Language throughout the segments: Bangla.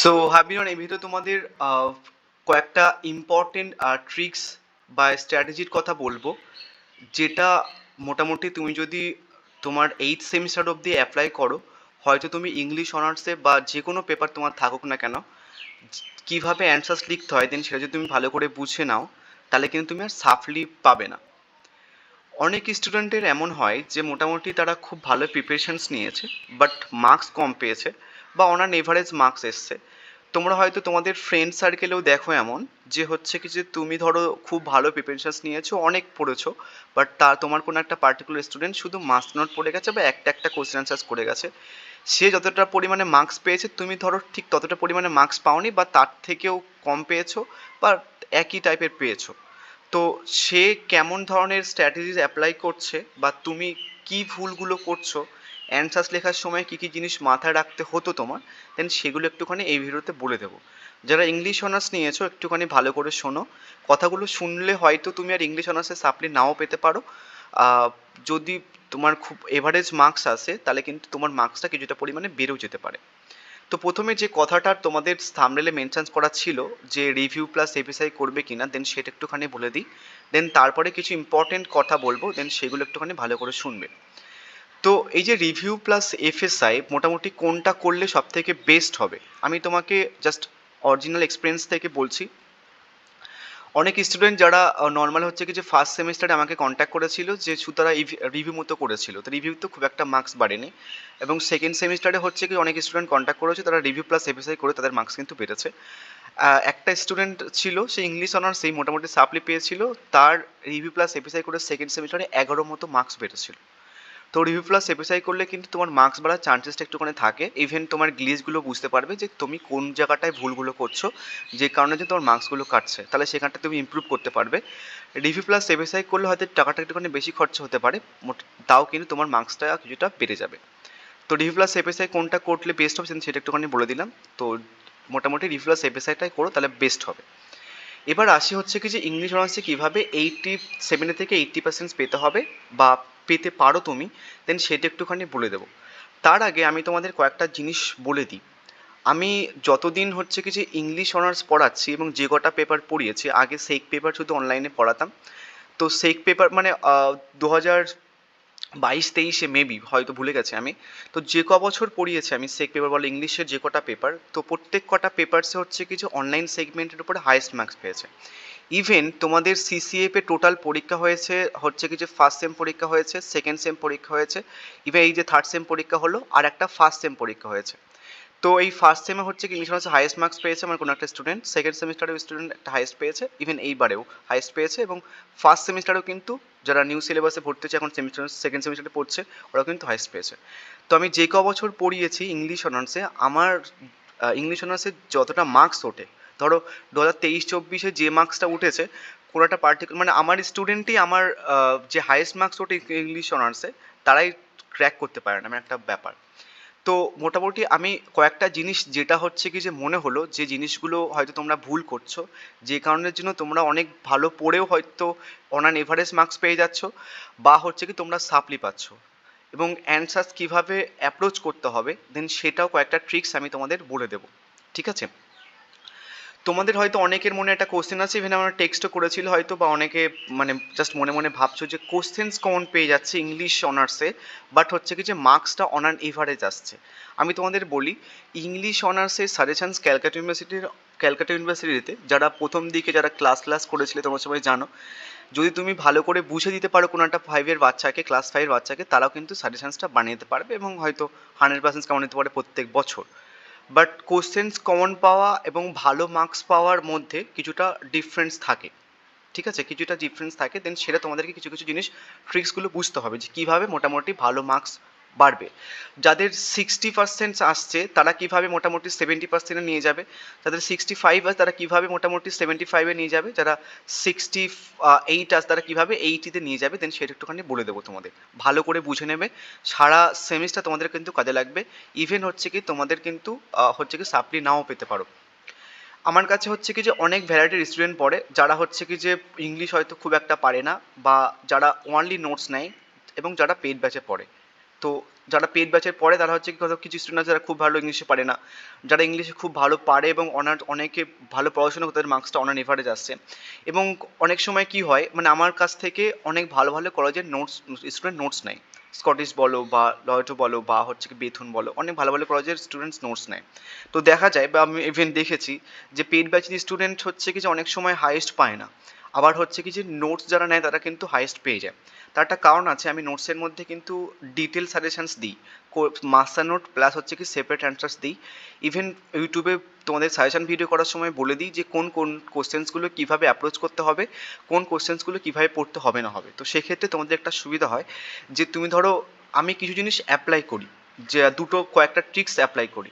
সো হাবিরন এই ভিডিও তোমাদের কয়েকটা ইম্পর্টেন্ট ট্রিক্স বা স্ট্র্যাটেজির কথা বলব, যেটা মোটামুটি তুমি যদি তোমার এইট সেমিস্টার অবধি অ্যাপ্লাই করো, হয়তো তুমি ইংলিশ অনার্সে বা যে কোনো পেপার তোমার থাকুক না কেন, কীভাবে অ্যান্সার্স লিখতে হয় দেন সেটা যদি তুমি ভালো করে বুঝে নাও, তাহলে কিন্তু তুমি আর সাফলি পাবে না। অনেক স্টুডেন্টের এমন হয় যে, মোটামুটি তারা খুব ভালো প্রিপারেশনস নিয়েছে বাট মার্কস কম পেয়েছে। বা অনার এভারেজ মার্কস এসছে। তোমরা হয়তো তোমাদের ফ্রেন্ড সার্কেলেও দেখো এমন, যে হচ্ছে কি যে তুমি ধরো খুব ভালো প্রিপারেশনস নিয়েছো, অনেক পড়েছো বাট তা তোমার কোনো একটা পার্টিকুলার স্টুডেন্ট শুধু মাস্ক নোট পড়ে গেছে বা একটা একটা কোশ্চেন আনসার্স করে গেছে। সে যতটা পরিমাণে মার্কস পেয়েছে, তুমি ধরো ঠিক ততটা পরিমাণে মার্কস পাওনি বা তার থেকেও কম পেয়েছ বা একই টাইপের পেয়েছ। তো সে কেমন ধরনের স্ট্র্যাটেজিস অ্যাপ্লাই করছে বা তুমি কি ভুলগুলো করছ অ্যান্সার্স লেখার সময় কী কী জিনিস মাথায় রাখতে হতো তোমার দেন সেগুলো একটুখানি এই ভিডিওতে বলে দেবো। যারা ইংলিশ অনার্স নিয়েছো, একটুখানি ভালো করে শোনো। কথাগুলো শুনলে হয়তো তুমি আর ইংলিশ অনার্সে সাপ্লি নাও পেতে পারো। যদি তোমার খুব এভারেজ মার্কস আসে, তাহলে কিন্তু তোমার মার্কসটা কিছুটা পরিমাণে বেড়েও যেতে পারে। তো প্রথমে যে কথাটা তোমাদের থামনেলে মেনশন করা ছিল, যে রিভিউ প্লাস এপিসাই করবে কিনা দেন সেটা একটুখানি বলে দিই। দেন তারপরে কিছু ইম্পর্টেন্ট কথা বলব দেন সেগুলো একটুখানি ভালো করে শুনবে। তো এই যে রিভিউ প্লাস এফএসআই মোটামুটি কোনটা করলে সব থেকে বেস্ট হবে? আমি তোমাকে জাস্ট অরিজিনাল এক্সপিরিয়েন্স থেকে বলছি। অনেক স্টুডেন্ট যারা নর্মাল হচ্ছে কি যে ফার্স্ট সেমিস্টারে আমাকে কন্ট্যাক্ট করেছিল যে তারা রিভিউ মতো করেছিল। তো রিভিউ তো খুব একটা মার্কস বাড়েনি। এবং সেকেন্ড সেমিস্টারে হচ্ছে কি অনেক স্টুডেন্ট কন্ট্যাক্ট করেছে, তারা রিভিউ প্লাস এফএসআই করে তাদের মার্কস কিন্তু বেড়েছে। একটা স্টুডেন্ট ছিল, সে ইংলিশ অনার্স সেই মোটামুটি সাপ্লি পেয়েছিল। তার রিভিউ প্লাস এফএসআই করে সেকেন্ড সেমিস্টারে এগারো মতো মার্কস বেড়েছিল। তো রিভিউ প্লাস এফএসআই করলে কিন্তু তোমার মার্কস বাড়ার চান্সেসটা একটুখানি থাকে। ইভেন তোমার গ্লিজগুলো বুঝতে পারবে যে তুমি কোন জায়গাটায় ভুলগুলো করছ, যে কারণে যে তোমার মার্কসগুলো কাটছে। তাহলে সেখানটা তুমি ইমপ্রুভ করতে পারবে। রিভিউ প্লাস এপিসাই করলে হয়তো টাকাটা একটুখানি বেশি খরচা হতে পারে তাও কিন্তু তোমার মার্কসটা কিছুটা বেড়ে যাবে। তো রিভিউ প্লাস এপিসাই কোনটা করলে বেস্ট হবে সেটা একটুখানি বলে দিলাম। তো মোটামুটি রিভিউ প্লাস এফএসআইটাই করো, তাহলে বেস্ট হবে। এবার আসি হচ্ছে কি যে ইংলিশ অনার্সে কীভাবে এইটটি সেভেনে থেকে এইটটি পার্সেন্ট পেতে হবে, বা পেতে পারো তুমি দেন সেটা একটুখানি বলে দেবো। তার আগে আমি তোমাদের কয়েকটা জিনিস বলে দিই। আমি যতদিন হচ্ছে কি যে ইংলিশ অনার্স পড়াচ্ছি এবং যে কটা পেপার পড়িয়েছি, আগে সেক পেপার শুধু অনলাইনে পড়াতাম। তো সেক পেপার মানে দু হাজার বাইশ তেইশে মেবি হয়তো ভুলে গেছি আমি। তো যে ক বছর পড়িয়েছি আমি সেক পেপার বলে ইংলিশের যে কটা পেপার তো প্রত্যেক কটা পেপারসে হচ্ছে কিছু অনলাইন সেগমেন্টের উপরে হায়েস্ট মার্কস পেয়েছে। ইভেন তোমাদের সিসিএফ টোটাল পরীক্ষা হয়েছে, হচ্ছে কি যে ফার্স্ট সেম পরীক্ষা হয়েছে সেকেন্ড সেম পরীক্ষা হয়েছে ইভেন এই যে থার্ড সেম পরীক্ষা হলো, আর একটা ফার্স্ট সেম পরীক্ষা হয়েছে। তো এই ফার্স্ট সেমে হচ্ছে কি ইংলিশ অনার্সে হাইয়েস্ট মার্কস পেয়েছে আমার কোনো একটা স্টুডেন্ট সেকেন্ড সেমিস্টারেও স্টুডেন্ট একটা হাইয়েস্ট পেয়েছে ইভেন এইবারেও হাইয়েস্ট পেয়েছে, এবং ফার্স্ট সেমিস্টারেও কিন্তু যারা নিউ সিলেবাসে ভর্তি হচ্ছে, এখন সেমিস্টার সেকেন্ড সেমিস্টারে পড়ছে, ওরাও কিন্তু হাইয়েস্ট পেয়েছে। তো আমি যে ক বছর পড়িয়েছি ইংলিশ অনার্সে আমার ইংলিশ অনার্সে যতটা মার্কস ওঠে ধরো দু হাজার তেইশ, চব্বিশে যে মার্কসটা উঠেছে, কোনো একটা পার্টিকুলার মানে আমার স্টুডেন্টই আমার যে হাইয়েস্ট মার্কস ওঠে ইংলিশ অনার্সে তারাই ক্র্যাক করতে পারে না মানে একটা ব্যাপার। তো মোটামুটি আমি কয়েকটা জিনিস, যেটা হচ্ছে কি যে মনে হলো, যে জিনিসগুলো হয়তো তোমরা ভুল করছ, যে কারণের জন্য তোমরা অনেক ভালো পড়েও হয়তো অনান এভারেজ মার্কস পেয়ে যাচ্ছ, বা হচ্ছে কি তোমরা সাপ্লি পাচ্ছ। এবং অ্যান্সার্স কীভাবে অ্যাপ্রোচ করতে হবে দেন সেটাও কয়েকটা ট্রিক্স আমি তোমাদের বলে দেবো। ঠিক আছে? তোমাদের হয়তো অনেকের মনে একটা কোশ্চেন আছে ইভেন আমরা টেক্সটও করেছিল হয়তো, বা অনেকে মানে জাস্ট মনে মনে ভাবছ যে কোশ্চেন্স কমন পেয়ে যাচ্ছে ইংলিশ অনার্সে বাট হচ্ছে কি যে মার্কসটা অন অ্যান এভারেজ আসছে। আমি তোমাদের বলি ইংলিশ অনার্সের সাজেশনস ক্যালকাটা ইউনিভার্সিটির ক্যালকাটা ইউনিভার্সিটিতে যারা প্রথম দিকে যারা ক্লাস ক্লাস করেছিলে, তোমরা সবাই জানো, যদি তুমি ভালো করে বুঝে দিতে পারো কোনো একটা ফাইভের বাচ্চাকে ক্লাস ফাইভের বাচ্চাকে, তারাও কিন্তু সাজেশনসটা বানিয়ে দিতে পারবে এবং হয়তো হান্ড্রেড পার্সেন্ট কেমন নিতে পারে প্রত্যেক বছর। বাট কোশ্চেন্স কমন পাওয়া এবং ভালো মার্কস পাওয়ার মধ্যে কিছুটা ডিফারেন্স থাকে। ঠিক আছে? কিছুটা ডিফারেন্স থাকে। দেন সেটা তোমাদেরকে কিছু কিছু জিনিস ট্রিক্সগুলো বুঝতে হবে যে কীভাবে মোটামুটি ভালো মার্কস বাড়বে। যাদের সিক্সটি পার্সেন্ট আসছে, তারা কীভাবে মোটামুটি সেভেন্টি পার্সেন্টে নিয়ে যাবে? যাদের সিক্সটি ফাইভ আছে, তারা কীভাবে মোটামুটি সেভেন্টি ফাইভে নিয়ে যাবে? যারা সিক্সটি এইট আছে, তারা কীভাবে এইটিতে নিয়ে যাবে? দেন সেটা একটুখানি বলে দেবো তোমাদের। ভালো করে বুঝে নেবে। সারা সেমিস্টার তোমাদের কিন্তু কাজে লাগবে। ইভেন হচ্ছে কি, তোমাদের কিন্তু হচ্ছে কি সাপ্লি নাও পেতে পারো। আমার কাছে হচ্ছে কি যে, অনেক ভ্যারাইটির স্টুডেন্ট পড়ে। যারা হচ্ছে কি যে ইংলিশ হয়তো খুব একটা পারে না বা যারা ওয়ানলি নোটস নেয় এবং যারা পেড ব্যাচে পড়ে। তো যারা পেড ব্যাচের পড়ে, তারা হচ্ছে কিছু স্টুডেন্ট যারা খুব ভালো ইংলিশে পারে না। যারা ইংলিশে খুব ভালো পারে এবং অনার অনেকে ভালো পড়াশোনা করতে, তাদের মার্কসটা অনার এভারেজ আসছে। এবং অনেক সময় কি হয় মানে আমার কাছ থেকে অনেক ভালো ভালো কলেজের নোটস স্টুডেন্ট নোটস নেয়। স্কটিশ বলো বা লয়টো বলো বা হচ্ছে কি বেথুন বলো, অনেক ভালো ভালো কলেজের স্টুডেন্টস নোটস নেয়। তো দেখা যায়, বা আমি ইভেন দেখেছি যে পেড ব্যাচের স্টুডেন্ট হচ্ছে কি যে অনেক সময় হাইয়েস্ট পায় না। আবার হচ্ছে কি যে নোটস যারা নেয়, তারা কিন্তু হাইয়েস্ট পেয়ে যায়। তার একটা কারণ আছে, আমি নোটসের মধ্যে কিন্তু ডিটেল সাজেশনস দিই। মাস্টার নোট প্লাস হচ্ছে কি সেপারেট অ্যান্সার্স দিই। ইভেন ইউটিউবে তোমাদের সাজেশন ভিডিও করার সময় বলে দিই যে কোন কোন কোশ্চেন্সগুলো কীভাবে অ্যাপ্রোচ করতে হবে, কোন কোশ্চেন্সগুলো কীভাবে পড়তে হবে না হবে। তো সেক্ষেত্রে তোমাদের একটা সুবিধা হয় যে তুমি ধরো, আমি কিছু জিনিস অ্যাপ্লাই করি, যে দুটো কয়েকটা ট্রিক্স অ্যাপ্লাই করি।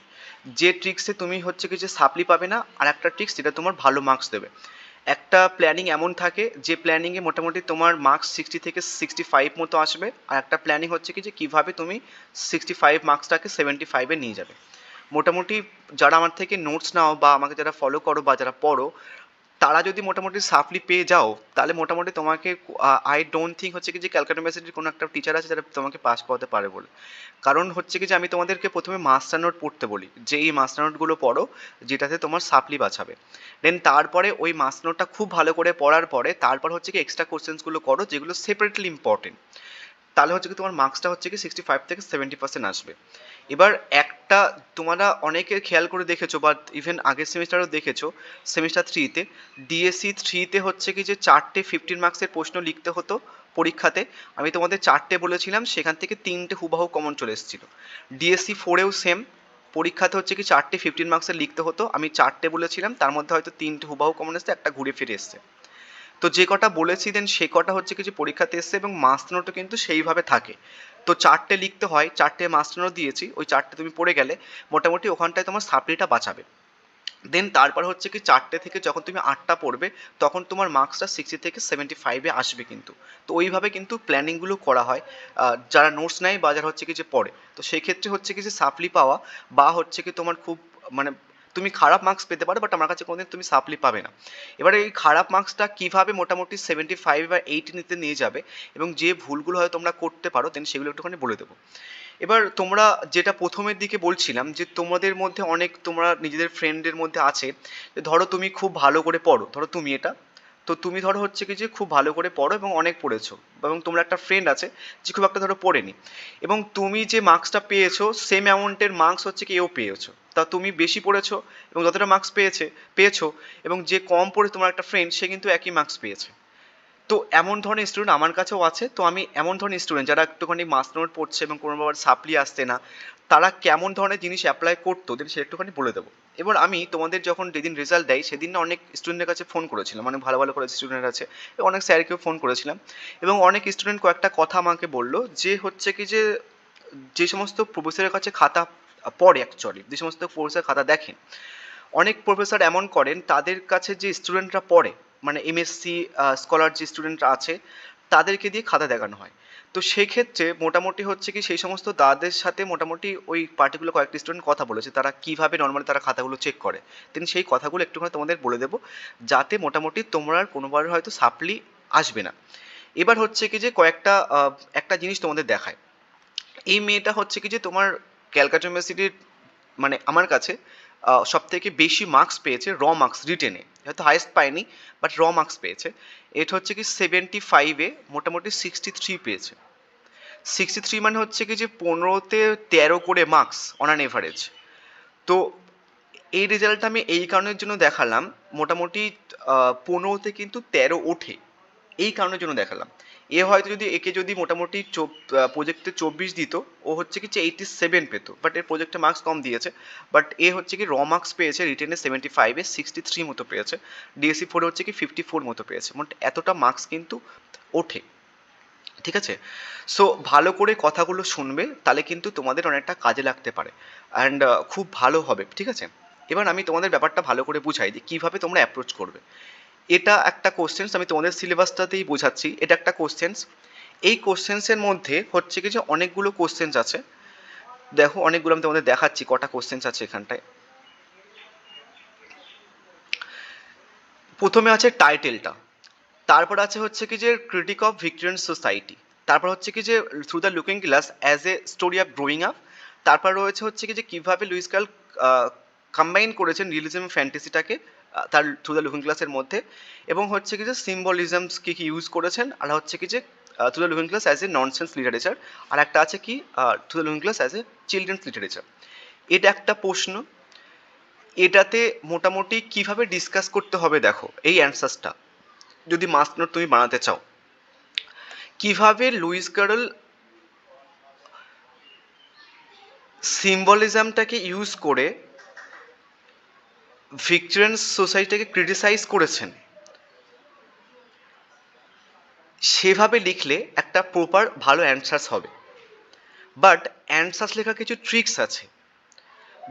যে ট্রিক্সে তুমি হচ্ছে কি যে সাপ্লি পাবে না, আর একটা ট্রিক্স যেটা তোমার ভালো মার্কস দেবে। একটা প্ল্যানিং এমন থাকে যে প্ল্যানিংয়ে মোটামুটি তোমার মার্কস সিক্সটি থেকে সিক্সটি ফাইভ মতো আসবে আর একটা প্ল্যানিং হচ্ছে কি যে কীভাবে তুমি সিক্সটি ফাইভ মার্কসটাকে সেভেন্টি ফাইভে নিয়ে যাবে। মোটামুটি যারা আমার থেকে নোটস নাও বা আমাকে যারা ফলো করো বা যারা পড়ো তারা যদি মোটামুটি সাফলি পেয়ে যাও, তাহলে মোটামুটি তোমাকে আই ডোন্ট থিঙ্ক হচ্ছে কি যে ক্যালকাটা ইউনিভার্সিটির কোনো একটা টিচার আছে যারা তোমাকে পাস করাতে পারে বলে। কারণ হচ্ছে কি যে আমি তোমাদেরকে প্রথমে মাস্টার নোট পড়তে বলি, যে এই মাস্টার নোটগুলো পড়ো, যেটাতে তোমার সাপ্লি বাঁচাবে দেন তারপরে ওই মাস্টার নোটটা খুব ভালো করে পড়ার পরে, তারপর হচ্ছে কি এক্সট্রা কোশ্চেন্সগুলো করো, যেগুলো সেপারেটলি ইম্পর্টেন্ট তাহলে হচ্ছে কি তোমার মার্কসটা হচ্ছে কি সিক্সটি ফাইভ থেকে সেভেন্টি পার্সেন্ট আসবে। এবার একটা তোমরা অনেকে খেয়াল করে দেখেছ বা ইভেন আগের সেমিস্টারও দেখেছ সেমিস্টার থ্রিতে ডিএসসি থ্রিতে হচ্ছে কি যে চারটে ফিফটিন মার্কসের প্রশ্ন লিখতে হতো পরীক্ষাতে। আমি তোমাদের চারটে বলেছিলাম, সেখান থেকে তিনটে হুবাহু কমন চলে এসেছিল। ডিএসসি ফোরেও সেম পরীক্ষাতে হচ্ছে কি চারটে ফিফটিন মার্কসের লিখতে হতো। আমি চারটে বলেছিলাম, তার মধ্যে হয়তো তিনটে হুবাহু কমন এসছে, একটা ঘুরে ফিরে এসছে। তো যে কটা বলেছি দেন সে কটা হচ্ছে কিছু পরীক্ষাতে এসছে এবং মাস্টার নোটও কিন্তু সেইভাবে থাকে। তো চারটে লিখতে হয়, চারটে মাস্টার নোট দিয়েছি, ওই চারটে তুমি পড়ে গেলে মোটামুটি ওখানটায় তোমার সাপ্লিটা বাঁচাবে। দেন তারপর হচ্ছে কি চারটে থেকে যখন তুমি আটটা পড়বে, তখন তোমার মার্কসটা সিক্সটি থেকে সেভেন্টি ফাইভে আসবে কিন্তু। তো ওইভাবে কিন্তু প্ল্যানিংগুলো করা হয়। যারা নোটস নেয় বা যারা হচ্ছে কি যে পড়ে, তো সেই ক্ষেত্রে হচ্ছে কি যে সাপ্লি পাওয়া বা হচ্ছে কি তোমার খুব মানে তুমি খারাপ মার্কস পেতে পারো বাট আমার কাছে কোনোদিন তুমি সাপ্লি পাবে না। এবারে এই খারাপ মার্কসটা কীভাবে মোটামুটি সেভেন্টি ফাইভ বা এইটি নিতে নিয়ে যাবে এবং যে ভুলগুলো হয় তোমরা করতে পারো দেন সেগুলো একটুখানি বলে দেবো। এবার তোমরা যেটা প্রথমের দিকে বলছিলাম যে তোমাদের মধ্যে অনেক তোমরা নিজেদের ফ্রেন্ডের মধ্যে আছে, যে ধরো তুমি খুব ভালো করে পড়ো, ধরো তুমি এটা, তো তুমি ধরো হচ্ছে কি যে খুব ভালো করে পড়ো এবং অনেক পড়েছো, এবং তোমার একটা ফ্রেন্ড আছে যে খুব একটা ধরো পড়েনি। এবং তুমি যে মার্কসটা পেয়েছ সেম অ্যামাউন্টের মার্কস হচ্ছে কি এও পেয়েছ। তা তুমি বেশি পড়েছো এবং যতটা মার্কস পেয়েছে, পেয়েছ এবং যে কম পড়ে তোমার একটা ফ্রেন্ড সে কিন্তু একই মার্কস পেয়েছে। তো এমন ধরনের স্টুডেন্ট আমার কাছেও আছে। তো আমি এমন ধরনের স্টুডেন্ট যারা একটুখানি মাস্টার নোট পড়ছে এবং কোনো আবার সাপ্লি আসছে না, তারা কেমন ধরনের জিনিস অ্যাপ্লাই করতো দেন সে একটুখানি বলে দেবো। এবার আমি তোমাদের যখন যেদিন রেজাল্ট দেয়, সেদিন না অনেক স্টুডেন্টের কাছে ফোন করেছিলাম। অনেক ভালো ভালো কলেজ স্টুডেন্ট আছে। অনেক স্যারকেও ফোন করেছিলাম। এবং অনেক স্টুডেন্ট কয়েকটা কথা আমাকে বলল যে হচ্ছে কি যে যে সমস্ত প্রফেসরের কাছে খাতা পড়ে অ্যাকচুয়ালি যে সমস্ত প্রফেসর খাতা দেখেন। অনেক প্রফেসর এমন করেন, তাদের কাছে যে স্টুডেন্টরা পড়ে মানে এমএসসি স্কলার যে স্টুডেন্টরা আছে, তাদেরকে দিয়ে খাতা দেখানো হয়। তো সেক্ষেত্রে মোটামুটি হচ্ছে কি, সেই সমস্ত দাদের সাথে মোটামুটি ওই পার্টিকুলার কয়েকটি স্টুডেন্ট কথা বলেছে, তারা কীভাবে নর্মালি তারা খাতাগুলো চেক করে। তিনি সেই কথাগুলো একটুখানি তোমাদের বলে দেবো, যাতে মোটামুটি তোমরা আর কোনোবার হয়তো সাপ্লি আসবে না। এবার হচ্ছে কি যে কয়েকটা একটা জিনিস তোমাদের দেখায়। এই মেয়েটা হচ্ছে কি যে তোমার ক্যালকাটা ইউনিভার্সিটির মানে আমার কাছে সব থেকে বেশি মার্কস পেয়েছে র মার্কস রিটেনে হয়তো হাইয়েস্ট পায়নি বাট র মার্কস পেয়েছে। এটা হচ্ছে কি সেভেন্টি ফাইভে মোটামুটি সিক্সটি থ্রি পেয়েছে। সিক্সটি থ্রি মানে হচ্ছে কি যে পনেরোতে তেরো করে মার্কস অন অ্যান এভারেজ তো এই রেজাল্টটা আমি এই কারণের জন্য দেখালাম, মোটামুটি পনেরোতে কিন্তু তেরো ওঠে। এই কারণের জন্য দেখালাম। এ হয়তো যদি, একে যদি মোটামুটি প্রজেক্টে চব্বিশ দিত, ও হচ্ছে কি যে এইটি সেভেন পেতো বাট এর প্রজেক্টে মার্কস কম দিয়েছে বাট এ হচ্ছে কি র মার্কস পেয়েছে রিটেনে সেভেন্টি ফাইভে সিক্সটি থ্রি মতো পেয়েছে ডিএসসি ফোরে হচ্ছে কি ফিফটি ফোর মতো পেয়েছে, মোট এতটা মার্কস কিন্তু ওঠে, ঠিক আছে? সো ভালো করে কথাগুলো শুনবে, তাহলে কিন্তু তোমাদের অনেকটা কাজে লাগতে পারে অ্যান্ড খুব ভালো হবে, ঠিক আছে? এবার আমি তোমাদের ব্যাপারটা ভালো করে বুঝাই দিই, কীভাবে তোমরা অ্যাপ্রোচ করবে। এটা একটা কোশ্চেন্স আমি তোমাদের সিলেবাসটাতেই বোঝাচ্ছি। এটা একটা কোশ্চেন্স এই কোশ্চেন্সের মধ্যে হচ্ছে কি যে অনেকগুলো কোশ্চেন্স আছে। দেখো, অনেকগুলো আমি তোমাদের দেখাচ্ছি, কটা কোশ্চেন্স আছে এখানটায়। প্রথমে আছে টাইটেলটা তারপর আছে হচ্ছে কি যে ক্রিটিক অফ ভিক্টোরিয়ান সোসাইটি তারপর হচ্ছে কি যে through the looking glass as a story of growing up তারপর রয়েছে হচ্ছে কি যে কীভাবে লুইস কাল কম্বাইন করেছেন রিয়েলিজম ফ্যান্টাসিটাকে তার থ্রু দ্য লুকিং গ্লাসের মধ্যে। এবং হচ্ছে কি যে সিম্বলিজমস কি কি ইউজ করেছেন, আর হচ্ছে কি যে through the looking glass as a nonsense literature আর একটা আছে কি through the looking glass as a children's literature এটা একটা প্রশ্ন। এটাতে মোটামুটি কীভাবে ডিসকাস করতে হবে দেখো, এই অ্যান্সার্সটা যদি মাস্ক নোট তুমি বানাতে চাও। কীভাবে লুইস ক্যারল সিম্বলিজমটাকে ইউজ করে ভিক্টোরিয়ান সোসাইটিকে ক্রিটিসাইজ করেছেন। সেভাবে লিখলে একটা প্রপার ভালো অ্যান্সার্স হবে। বাট অ্যান্সার্স লেখার কিছু ট্রিক্স আছে।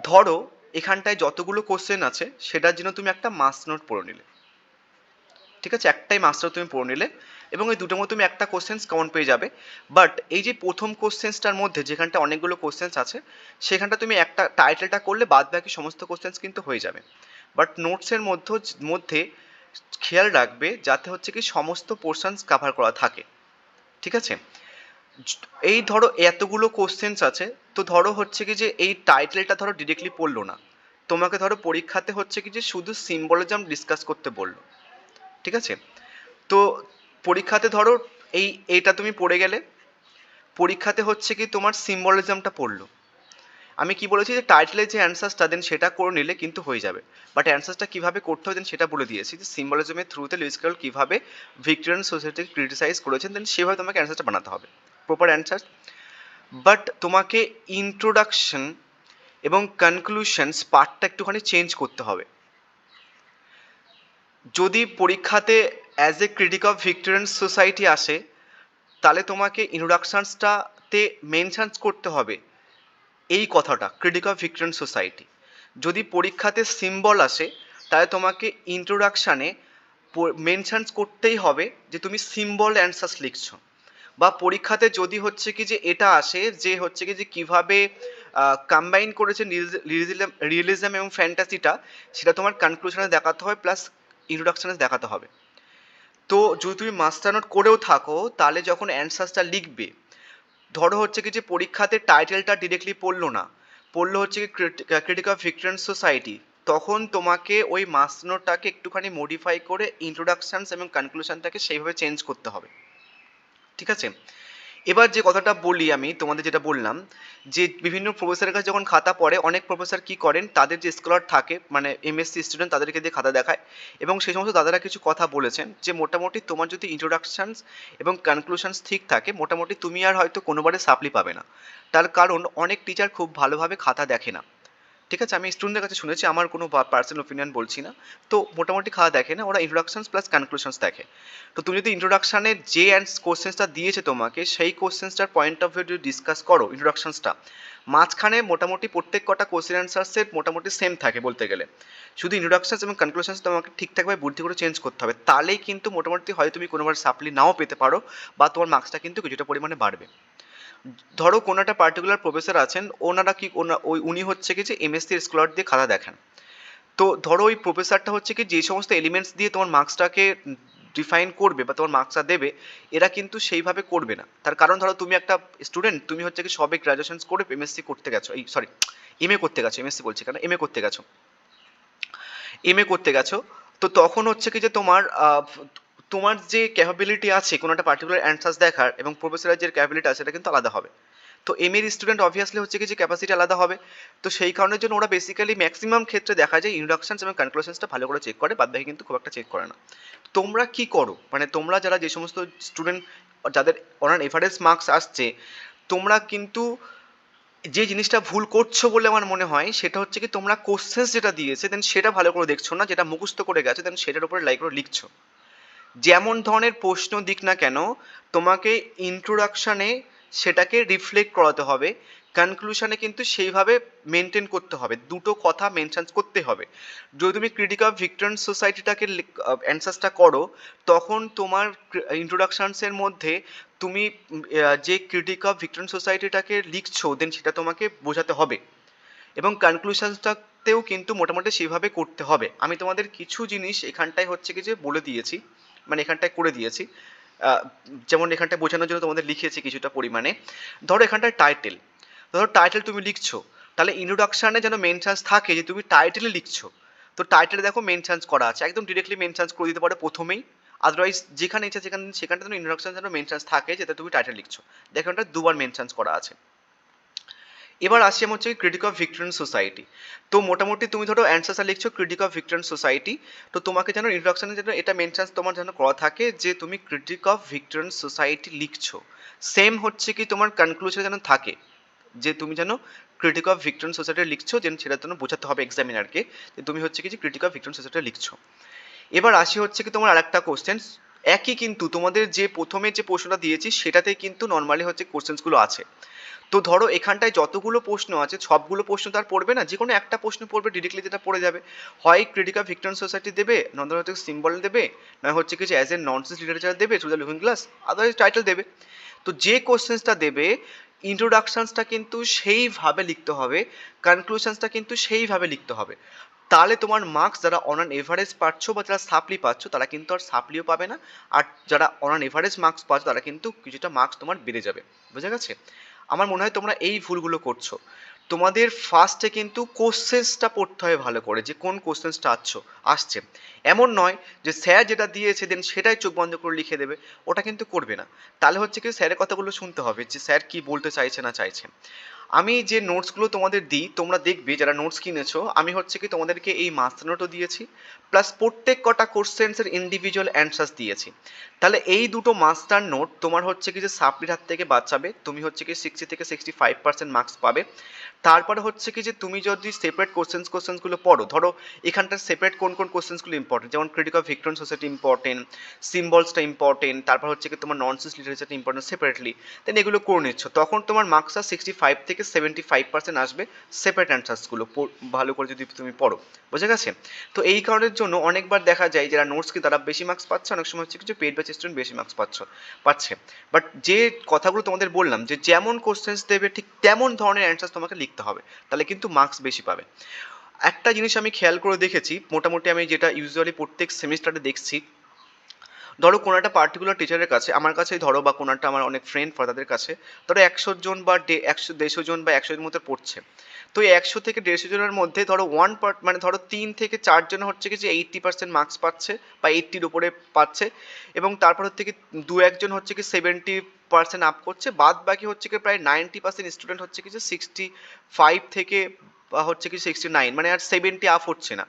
ধরো, এখানটায় যতগুলো কোশ্চেন আছে, সেটার জন্য তুমি একটা মাস্ট নোট পড়ে নিলে। ঠিক আছে? একটাই মাস্টার তুমি পড়ে নিলে এবং এই দুটোর মধ্যে তুমি একটা কোশ্চেন্স কমন পেয়ে যাবে। বাট এই যে প্রথম কোশ্চেন্সটার মধ্যে যেখানটা অনেকগুলো কোশ্চেন্স আছে, সেখানটা তুমি একটা টাইটেলটা করলে বাদ বাকি সমস্ত কোশ্চেন্স কিন্তু হয়ে যাবে। বাট নোটসের মধ্যে মধ্যে খেয়াল রাখবে যাতে হচ্ছে কি সমস্ত পোর্শনস কাভার করা থাকে। ঠিক আছে? এই ধরো এতগুলো কোশ্চেন্স আছে, তো ধরো হচ্ছে কি যে এই টাইটেলটা ধরো ডিরেক্টলি পড়ল না। তোমাকে ধরো পরীক্ষাতে হচ্ছে কি যে শুধু সিম্বলিজম ডিসকাস করতে বলল। ঠিক আছে? তো পরীক্ষাতে ধরো এই, এইটা তুমি পড়ে গেলে, পরীক্ষাতে হচ্ছে কি তোমার সিম্বলিজমটা পড়ল। আমি কি বলেছি যে টাইটেলের যে অ্যান্সার্সটা দেন সেটা করে নিলে কিন্তু হয়ে যাবে। বাট অ্যান্সার্সটা কীভাবে করতে হয় দেন সেটা বলে দিয়েছি যে সিম্বলিজমের থ্রুতে লুইস ক্যারল কীভাবে ভিক্টোরিয়ান সোসাইটিকে ক্রিটিসাইজ করেছেন দেন সেভাবে তোমাকে অ্যান্সারটা বানাতে হবে। প্রপার অ্যান্সার বাট তোমাকে ইন্ট্রোডাকশন এবং কনক্লুশনস পার্টটা একটুখানি চেঞ্জ করতে হবে। যদি পরীক্ষাতে as a critique of Victorian society আসে, তাহলে তোমাকে ইন্ট্রোডাকশানসটাতে মেনশান করতে হবে এই কথাটা ক্রিটিক অফ ভিক্টোরিয়ান সোসাইটি যদি পরীক্ষাতে সিম্বল আসে, তাহলে তোমাকে ইন্ট্রোডাকশানে মেনশান করতেই হবে যে তুমি সিম্বল অ্যান্সার্স লিখছো। বা পরীক্ষাতে যদি হচ্ছে কি যে এটা আসে, যে হচ্ছে কি যে কীভাবে কম্বাইন করেছে রিয়েলিজম এবং ফ্যান্টাসিটা সেটা তোমার কনক্লুশনে দেখাতে হয় প্লাস ইন্ট্রোডাকশনে দেখাতে হবে। তো যদি তুমি মাস্টার নোট করেও থাকো, তাহলে যখন অ্যান্সার্সটা লিখবে, ধরো হচ্ছে কি যে পরীক্ষাতে টাইটেলটা ডিরেক্টলি পড়ল না, পড়ল হচ্ছে কি ক্রিটিক অফ ভিক্টোরিয়ান সোসাইটি তখন তোমাকে ওই মাস্টার নোটটাকে একটুখানি মডিফাই করে ইন্ট্রোডাকশানস এবং কনক্লুশনটাকে সেইভাবে চেঞ্জ করতে হবে। ঠিক আছে? এবার যে কথাটা বলি আমি, তোমাদের যেটা বললাম, যে বিভিন্ন প্রফেসরের কাছে যখন খাতা পড়ে, অনেক প্রফেসর কি করেন, তাদের যে স্কলার থাকে মানে এমএসসি স্টুডেন্ট তাদেরকে দিয়ে খাতা দেখায় এবং সেই সমস্ত দাদারা কিছু কথা বলেছেন যে মোটামুটি তোমার যদি ইন্ট্রোডাকশানস এবং কনক্লুশনস ঠিক থাকে, মোটামুটি তুমি আর হয়তো কোনোবারে সাপ্লি পাবে না। তার কারণ অনেক টিচার খুব ভালোভাবে খাতা দেখে না। ঠিক আছে, আমি স্টুডেন্টদের কাছে শুনেছি, আমার কোনো পার্সোনাল ওপিনিয়ন বলছি না। তো মোটামুটি খাওয়া দেখে না, ওরা ইন্ট্রোডাকশনস প্লাস কনক্লুশনস দেখে। তো তুমি যদি ইন্ট্রোডাকশানের যে অ্যান্ড কোশ্চেন্সটা দিয়েছে তোমাকে, সেই কোশ্চেন্সটার পয়েন্ট অফ ভিউ যদি ডিসকাস করো ইন্ট্রোডাকশনসটা মাঝখানে মোটামুটি প্রত্যেক কটা কোশ্চেন অ্যান্সার্সের মোটামুটি সেম থাকে বলতে গেলে। শুধু ইন্ট্রোডাকশনস এবং কনক্লুশনস তোমাকে ঠিকঠাকভাবে বুদ্ধি করে চেঞ্জ করতে হবে, তাহলেই কিন্তু মোটামুটি হয় তুমি কোনোবার সাপ্লি নাও পেতে পারো বা তোমার মার্কসটা কিন্তু কিছুটা পরিমাণে বাড়বে। ধরো কোনো একটা পার্টিকুলার প্রফেসর আছেন, ওনারা কি ওই উনি হচ্ছে কি যে এমএসসি স্কলার দিয়ে খাতা দেখেন। তো ধরো ওই প্রফেসরটা হচ্ছে কি যে সমস্ত এলিমেন্টস দিয়ে তোমার মার্কসটাকে ডিফাইন করবে বা তোমার মার্কসটা দেবে, এরা কিন্তু সেইভাবে করবে না। তার কারণ ধরো তুমি একটা স্টুডেন্ট তুমি হচ্ছে কি সবে গ্রাজুয়েশন করে এমএসসি করতে গেছো, এই সরি এম এ করতে গেছো এমএসসি বলছি কেন? এম এ করতে গেছো। এম এ করতে গেছো, তো তখন হচ্ছে কি যে তোমার তোমার যে ক্যাপাবিলিটি আছে কোনো একটা পার্টিকুলার অ্যান্সার্স দেখার এবং প্রফেসরের যে ক্যাপাবিলিটি আছে, সেটা কিন্তু আলাদা হবে। তো এম এর স্টুডেন্ট অবভিয়াসলি হচ্ছে কি যে ক্যাপাসিটি আলাদা হবে। তো সেই কারণের জন্য ওরা বেসিক্যালি ম্যাক্সিমাম ক্ষেত্রে দেখা যায় ইন্ডাকশনস এবং কনক্লুশনসটা ভালো করে চেক করে, বাদ বাকি কিন্তু খুব একটা চেক করে না। তোমরা কি করো? মানে তোমরা যারা যে সমস্ত স্টুডেন্ট যাদের অনার এভারেজ মার্কস আসছে, তোমরা কিন্তু যে জিনিসটা ভুল করছ বলে আমার মনে হয়, সেটা হচ্ছে কি তোমরা কোশ্চেন্স যেটা দিয়েছে দেন সেটা ভালো করে দেখছ না, যেটা মুখস্থ করে গেছে দেন সেটার উপরে লাইক করে লিখছো। যেমন ধরনের প্রশ্ন দিক না কেন, তোমাকে ইন্ট্রোডাকশানে সেটাকে রিফ্লেক্ট করাতে হবে কনক্লুশনে কিন্তু সেইভাবে মেনটেন করতে হবে, দুটো কথা মেনশন করতে হবে। যদি তুমি ক্রিটিক অফ ভিক্টোরিয়ান সোসাইটিটাকে অ্যান্সার্সটা করো, তখন তোমার ইন্ট্রোডাকশনসের মধ্যে তুমি যে ক্রিটিক অফ ভিক্টোরিয়ান সোসাইটিটাকে লিখছো দেন সেটা তোমাকে বোঝাতে হবে। এবং কনক্লুশনসটাতেও কিন্তু মোটামুটি সেইভাবে করতে হবে। আমি তোমাদের কিছু জিনিস এখানটায় হচ্ছে কি যে বলে দিয়েছি। মানে এখানটায় করে দিয়েছি। যেমন এখানটায় বোঝানোর জন্য তোমাদের লিখেছি কিছুটা পরিমাণে। ধরো এখানটায় টাইটেল ধরো টাইটেল তুমি লিখছো। তাহলে ইন্ট্রোডাকশানে যেন মেন চান্স থাকে যে তুমি টাইটেলে লিখছো। তো টাইটেলে দেখো মেন চান্স করা আছে। একদম ডিরেক্টলি মেন চান্স করে দিতে পারো প্রথমেই। আদারওয়াইজ যেখানে ইচ্ছা যেখানে সেখানটা যেন ইন্ট্রোডাকশন যেন মেন চান্স থাকে যেটা তুমি টাইটেল লিখছো। দেখো এটা দুবার মেন চান্স করা আছে। এবার আসি আমার হচ্ছে ক্রিটিক অফ ভিক্টোরিয়ান সোসাইটি তো মোটামুটি তুমি ধরো অ্যান্সারটা লিখছো ক্রিটিক অফ ভিক্টোরিয়ান সোসাইটি তো তোমাকে যেন ইন্ট্রোডাকশনে যেন এটা মেন চান্স তোমার যেন করা থাকে যে তুমি ক্রিটিক অফ ভিক্টোরিয়ান সোসাইটি লিখছো। সেম হচ্ছে কি তোমার কনক্লুশন যেন থাকে, যে তুমি যেন ক্রিটিক অফ ভিক্টোরিয়ান সোসাইটি লিখছো, যেন সেটা যেন বোঝাতে হবে এক্সামিনারকে যে তুমি হচ্ছে কি যে ক্রিটিক অফ ভিক্টোরিয়ান সোসাইটি লিখছো। এবার আসি হচ্ছে কি তোমার আরেকটা কোশ্চেন একই কিন্তু তোমাদের যে প্রথমে যে প্রশ্নটা দিয়েছি সেটাতে কিন্তু নর্মালি হচ্ছে কোশ্চেন্সগুলো আছে। তো ধরো এখানটায় যতগুলো প্রশ্ন আছে, সবগুলো প্রশ্ন তার পড়বে না যে কোনো একটা প্রশ্ন পড়বে ডিরেক্টলি যেটা পড়ে যাবে। হয় ক্রিটিকা ভিক্টোরিয়ান সোসাইটি দেবে নন্দন হচ্ছে সিম্বল দেবে, নয় হচ্ছে কিছু অ্যাজ এ ননসেন্স লিটারেচার দেবে through the living class otherwise title দেবে। তো যে কোশ্চেন্সটা দেবে ইন্ট্রোডাকশনসটা কিন্তু সেইভাবে লিখতে হবে কনক্লুশনসটা কিন্তু সেইভাবে লিখতে হবে। তাহলে তোমার মার্কস যারা অন অ্যান এভারেজ পাচ্ছ বা যারা সাপ্লি পাচ্ছ, তারা কিন্তু আর সাপ্লিও পাবে না। আর যারা অন অ্যান এভারেজ মার্কস পাচ্ছ, তারা কিন্তু কিছুটা মার্কস তোমার বেড়ে যাবে। বুঝা গেছে? আমার মনে হয় তোমরা এই ভুলগুলো করছ। তোমাদের ফার্স্টে কিন্তু কোশ্চেন্সটা পড়তে হয় ভালো করে, যে কোন কোশ্চেন্সটা আসছো আসছে। এমন নয় যে স্যার যেটা দিয়েছে দেন সেটাই চোখ বন্ধ করে লিখে দেবে, ওটা কিন্তু করবে না। তাহলে হচ্ছে কি স্যারের কথাগুলো শুনতে হবে, যে স্যার কি বলতে চাইছে না চাইছে। আমি যে নোটসগুলো তোমাদের দিই, তোমরা দেখবে যারা নোটস কিনেছো, আমি হচ্ছে কি তোমাদেরকে এই মাস্টার নোটও দিয়েছি প্লাস প্রত্যেক কটা কোশ্চেন্সের ইন্ডিভিজুয়াল অ্যান্সার্স দিয়েছি। তাহলে এই দুটো মাস্টার নোট তোমার হচ্ছে কি যে সাপ্লির হাত থেকে বাঁচাবে, তুমি হচ্ছে কি সিক্সটি থেকে সিক্সটি ফাইভ পার্সেন্ট মার্কস পাবে। তারপরে হচ্ছে কি যে তুমি যদি সেপারেট কোশ্চেন্স কোশ্চেন্সগুলো পড়ো, ধরো এখানটার সেপারেট কোন কোন কোশ্চেন্সগুলো ইম্পর্টেন্ট যেমন critic of Victorian society important সিম্বলসটা important তারপর হচ্ছে কি তোমার নন ননসেন্স লিটারেচারটা ইম্পর্টেন্ট সেপারেটলি দেন এগুলো করে নিচ্ছ। তখন তোমার মার্কসটা সিক্সটি ফাইভ থেকে সেভেন্টি ফাইভ পার্সেন্ট আসবে সেপারেট অ্যান্সার্সগুলো ভালো করে যদি তুমি পড়ো, বোঝা গেছে? তো এই কারণের জন্য অনেকবার দেখা যায় যারা নোটস কি তারা বেশি মার্কস পাচ্ছে, অনেক সময় হচ্ছে কিছু পেড ব্যাচ স্টুডেন্ট বেশি মার্কস পাচ্ছ, পাচ্ছে। বাট যে কথাগুলো তোমাদের বললাম, যে যেমন কোশ্চেন্স দেবে ঠিক তেমন ধরনের অ্যান্সার তোমাকে লিখতে হবে, তাহলে কিন্তু মার্কস বেশি পাবে। একটা জিনিস আমি খেয়াল করে দেখেছি, মোটামুটি আমি যেটা ইউজুয়ালি প্রত্যেক সেমিস্টারে দেখছি ধরো কোনো একটা পার্টিকুলার টিচারের কাছে, আমার কাছেই ধরো বা কোনো একটা আমার অনেক ফ্রেন্ড ফর তাদের কাছে, ধরো একশো জন বা একশো, দেড়শো জন বা একশো জন মতো পড়ছে। তো এই একশো থেকে দেড়শো জনের মধ্যে ধরো ওয়ান পার্ট মানে ধরো তিন থেকে চারজন হচ্ছে কি যে এইট্টি পার্সেন্ট মার্কস পাচ্ছে বা এইট্টির উপরে পাচ্ছে এবং তারপর হচ্ছে কি দু একজন হচ্ছে কি সেভেন্টি পার্সেন্ট আপ করছে, বাদ বাকি হচ্ছে কি প্রায় নাইনটি পার্সেন্ট স্টুডেন্ট হচ্ছে কি যে সিক্সটি ফাইভ থেকে বা হচ্ছে কি সিক্সটি নাইন মানে আর সেভেন্টি আপ হচ্ছে না।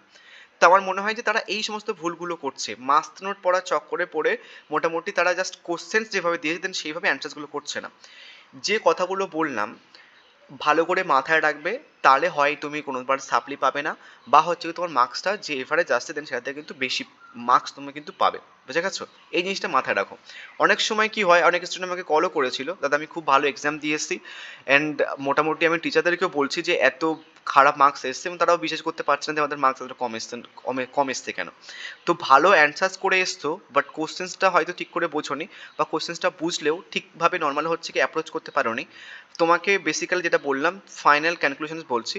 তো আমার মনে হয় যে তারা এই সমস্ত ভুলগুলো করছে। মাস্ট নোট পড়া চক্করে পড়ে মোটামুটি তারা জাস্ট কোশ্চেন্স যেভাবে দিয়ে দেন সেইভাবে অ্যান্সার্সগুলো করছে না। যে কথাগুলো বললাম, ভালো করে মাথায় রাখবে, তাহলে হয় তুমি কোনোবার সাপ্লি পাবে না, বা হচ্ছে তোমার মার্কসটা যে এভারেজ আসছে দেন সেটা থেকে কিন্তু বেশি মার্কস তুমি কিন্তু পাবে, বুঝে গেছো? এই জিনিসটা মাথায় রাখো। অনেক সময় কি হয়, অনেক স্টুডেন্ট আমাকে কলও করেছিল দাদা আমি খুব ভালো এক্সাম দিয়ে এসেছি অ্যান্ড মোটামুটি আমি টিচারদেরকেও বলছি যে এত খারাপ মার্কস এসছে, এবং তারাও বিশ্বাস করতে পারছে না যে আমাদের মার্কস এতটা কম এসছে, কমে এসছে কেন? তো ভালো অ্যান্সার্স করে এসছো বাট কোশ্চেন্সটা হয়তো ঠিক করে বোঝোনি, বা কোশ্চেন্সটা বুঝলেও ঠিকভাবে নর্মাল হচ্ছে কি অ্যাপ্রোচ করতে পারোনি। তোমাকে বেসিক্যালি যেটা বললাম ফাইনাল কনক্লুশনস বলছি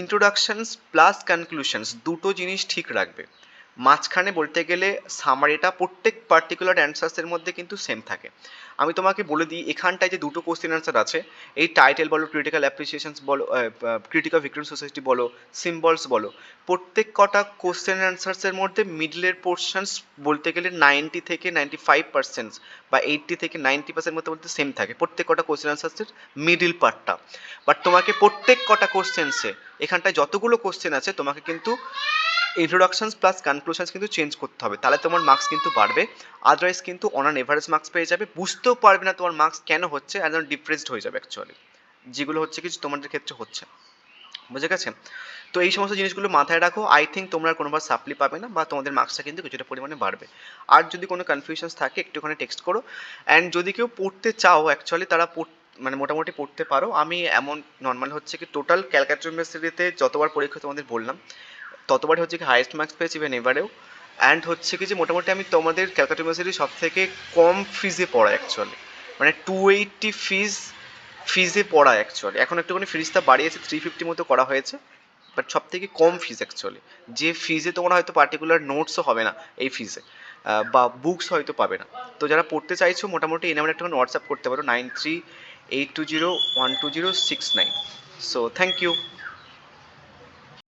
ইন্ট্রোডাকশনস প্লাস কনক্লুশনস দুটো জিনিস ঠিক রাখবে। মাঝখানে বলতে গেলে সামারিটা প্রত্যেক পার্টিকুলার অ্যান্সার্সের মধ্যে কিন্তু সেম থাকে। আমি তোমাকে বলে দিই, এখানটায় যে দুটো কোশ্চেন অ্যান্সার আছে, এই টাইটেল বলো ক্রিটিক্যাল অ্যাপ্রিসিয়েশনস বলো ক্রিটিক্যাল ভিক্টোরিয়ান সোসাইটি বলো সিম্বলস বলো, প্রত্যেক কটা কোশ্চেন অ্যান্সার্সের মধ্যে মিডলের পোর্শনস বলতে গেলে নাইনটি থেকে নাইনটি ফাইভ পার্সেন্ট বা এইটটি থেকে নাইনটি পার্সেন্ট মধ্যে মধ্যে সেম থাকে, প্রত্যেক কটা কোশ্চেন অ্যান্সার্সের মিডিল পার্টটা বাট তোমাকে প্রত্যেক কটা কোশ্চেন্সে এখানটায় যতগুলো কোশ্চেন আছে, তোমাকে কিন্তু ইন্ট্রোডাকশনস প্লাস কনক্লুশনস কিন্তু চেঞ্জ করতে হবে। তাহলে তোমার মার্কস কিন্তু বাড়বে। আদারওয়াইজ কিন্তু অন অ্যান এভারেজ মার্কস পেয়ে যাবে। বুঝতেও পারবে না তোমার মার্কস কেন হচ্ছে একদম ডিপ্রেসড হয়ে যাবে অ্যাকচুয়ালি যেগুলো হচ্ছে কিছু তোমাদের ক্ষেত্রে হচ্ছে। বুঝে গেছে তো এই সমস্ত জিনিসগুলো মাথায় রাখো। আই থিঙ্ক তোমরা কোনোবার সাপ্লি পাবে না বা তোমাদের মার্কসটা কিন্তু কিছুটা পরিমাণে বাড়বে। আর যদি কোনো কনফিউশনস থাকে, একটুখানি টেক্সট করো। অ্যান্ড যদি কেউ পড়তে চাও অ্যাকচুয়ালি তারা মানে মোটামুটি পড়তে পারো। আমি এমন নর্মাল হচ্ছে কি টোটাল ক্যালকাটা ইউনিভার্সিটিতে যতবার পরীক্ষা তোমাদের বললাম ততবার হচ্ছে কি হাইয়েস্ট মার্কস পেয়েছি ইভেন এবারেও। অ্যান্ড হচ্ছে কি যে মোটামুটি আমি তোমাদের ক্যালকাটা ইউনিভার্সিটি সব থেকে কম ফিজে পড়া অ্যাকচুয়ালি মানে টু এইটটি ফিজ ফিজে পড়া অ্যাকচুয়ালি এখন একটুখানি ফিজটা বাড়িয়েছে থ্রি ফিফটি মতো করা হয়েছে। বাট সব থেকে কম ফিজ অ্যাকচুয়ালি যে ফিজে তোমার হয়তো পার্টিকুলার নোটসও হবে না এই ফিজে বা বুকস হয়তো পাবে না। তো যারা পড়তে চাইছো মোটামুটি এই নাম্বারে একটা হোয়াটসঅ্যাপ করতে পারো nine three eight two zero one two zero six nine so thank you